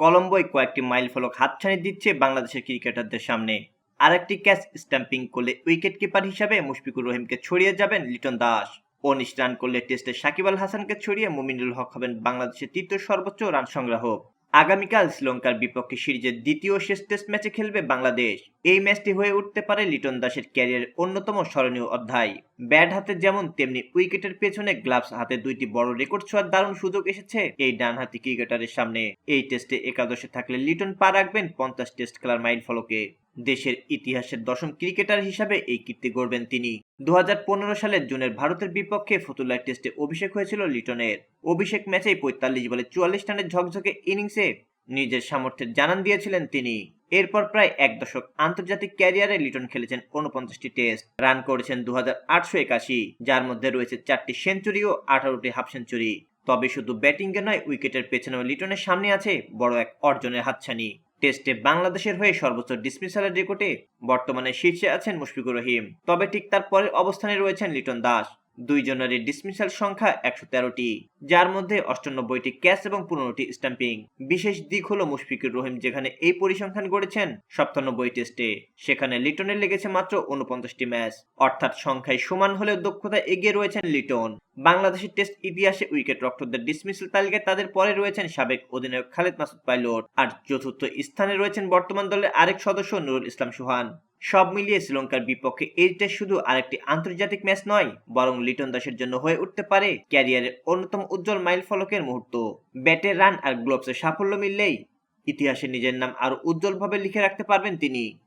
কলম্বোয় কয়েকটি মাইল ফলক হাতছানি দিচ্ছে বাংলাদেশের ক্রিকেটারদের সামনে। আরেকটি ক্যাচ স্ট্যাম্পিং করলে উইকেট কিপার হিসাবে মুশফিকুর রহিমকে ছড়িয়ে যাবেন লিটন দাস। উনিশ রান করলে টেস্টে সাকিব আল হাসানকে ছড়িয়ে মুমিনুল হক হবেন বাংলাদেশের তৃতীয় সর্বোচ্চ রান সংগ্রাহক। আগামীকাল শ্রীলঙ্কার বিপক্ষে সিরিজের দ্বিতীয় শেষ টেস্ট ম্যাচে খেলবে বাংলাদেশ। এই ম্যাচটি হয়ে উঠতে পারে লিটন দাসের ক্যারিয়ারের অন্যতম স্মরণীয় অধ্যায়। ব্যাট হাতে যেমন তেমনি উইকেটের পেছনে গ্লাভস হাতে দুইটি বড় রেকর্ড ছোঁয়ার দারুণ সুযোগ এসেছে, এই ডানহাতি ক্রিকেটারের সামনে। এই টেস্টে একাদশে থাকলে লিটন পা রাখবেন পঞ্চাশ টেস্ট খেলার মাইল ফলকে। দেশের ইতিহাসের দশম ক্রিকেটার হিসাবে এই কীর্তি গড়বেন তিনি। দুহাজার পনেরো সালের জুনের ভারতের বিপক্ষে ফতুল্লা টেস্টে অভিষেক হয়েছিল লিটনের। অভিষেক ম্যাচেই পঁয়তাল্লিশ বলে চুয়াল্লিশ রানের ঝকঝকে ইনিংসে নিজের সামর্থ্যের জানান দিয়েছিলেন তিনি। এরপর প্রায় এক দশক আন্তর্জাতিক ক্যারিয়ারে লিটন খেলেছেন উনপঞ্চাশটি টেস্ট, রান করেছেন দু যার মধ্যে রয়েছে চারটি সেঞ্চুরি ও আঠারোটি হাফ সেঞ্চুরি তবে শুধু ব্যাটিংয়ে নয়, উইকেটের পেছনেও লিটনের সামনে আছে বড় এক অর্জনের হাতছানি। টেস্টে বাংলাদেশের হয়ে সর্বোচ্চ ডিসমিসালের রেকর্ডে বর্তমানে শীর্ষে আছেন মুশফিকুর রহিম। তবে ঠিক তার পরের অবস্থানে রয়েছেন লিটন দাস। দুইজনেরই ডিসমিসাল সংখ্যা একশো তেরোটি, যার মধ্যে অষ্টানব্বইটি ক্যাচ এবং পনেরোটি স্ট্যাম্পিং। বিশেষ দিক হলো মুশফিকুর রহিম যেখানে এই পরিসংখ্যান গড়েছেন সপ্তানব্বই টেস্টে। সেখানে লিটনের লেগেছে মাত্র উনপঞ্চাশটি ম্যাচ। অর্থাৎ সংখ্যায় সমান হলেও দক্ষতা এগিয়ে রয়েছেন লিটন। বাংলাদেশের টেস্ট ইতিহাসে উইকেট রক্ষকদের ডিসমিসাল তালিকায় তাদের পরে রয়েছেন সাবেক অধিনায়ক খালেদ মাসুদ পাইলট। আর চতুর্থ স্থানে রয়েছেন বর্তমান দলের আরেক সদস্য নুরুল ইসলাম সুহান। সব মিলিয়ে শ্রীলঙ্কার বিপক্ষে এই টেস্ট শুধু আরেকটি আন্তর্জাতিক ম্যাচ নয়, বরং লিটন দাসের জন্য হয়ে উঠতে পারে ক্যারিয়ারের অন্যতম উজ্জ্বল মাইল ফলকের মুহূর্ত। ব্যাটে রান আর গ্লোভসের সাফল্য মিললেই ইতিহাসে নিজের নাম আরও উজ্জ্বলভাবে লিখে রাখতে পারবেন তিনি।